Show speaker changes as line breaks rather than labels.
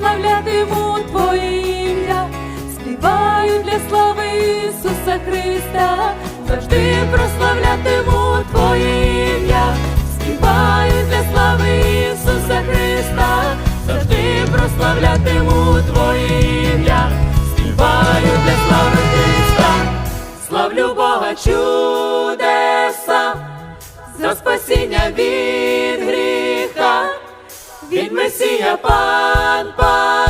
прославлятиму Твоє ім'я, співаю для слави Ісуса Христа, завжди прославлятиму Твоє ім'я, співаю для слави Ісуса Христа, завжди прославлятиму Твоє ім'я, співаю для слави Христа, славлю Бога чудеса, за спасіння віри він Месія, пан, пан.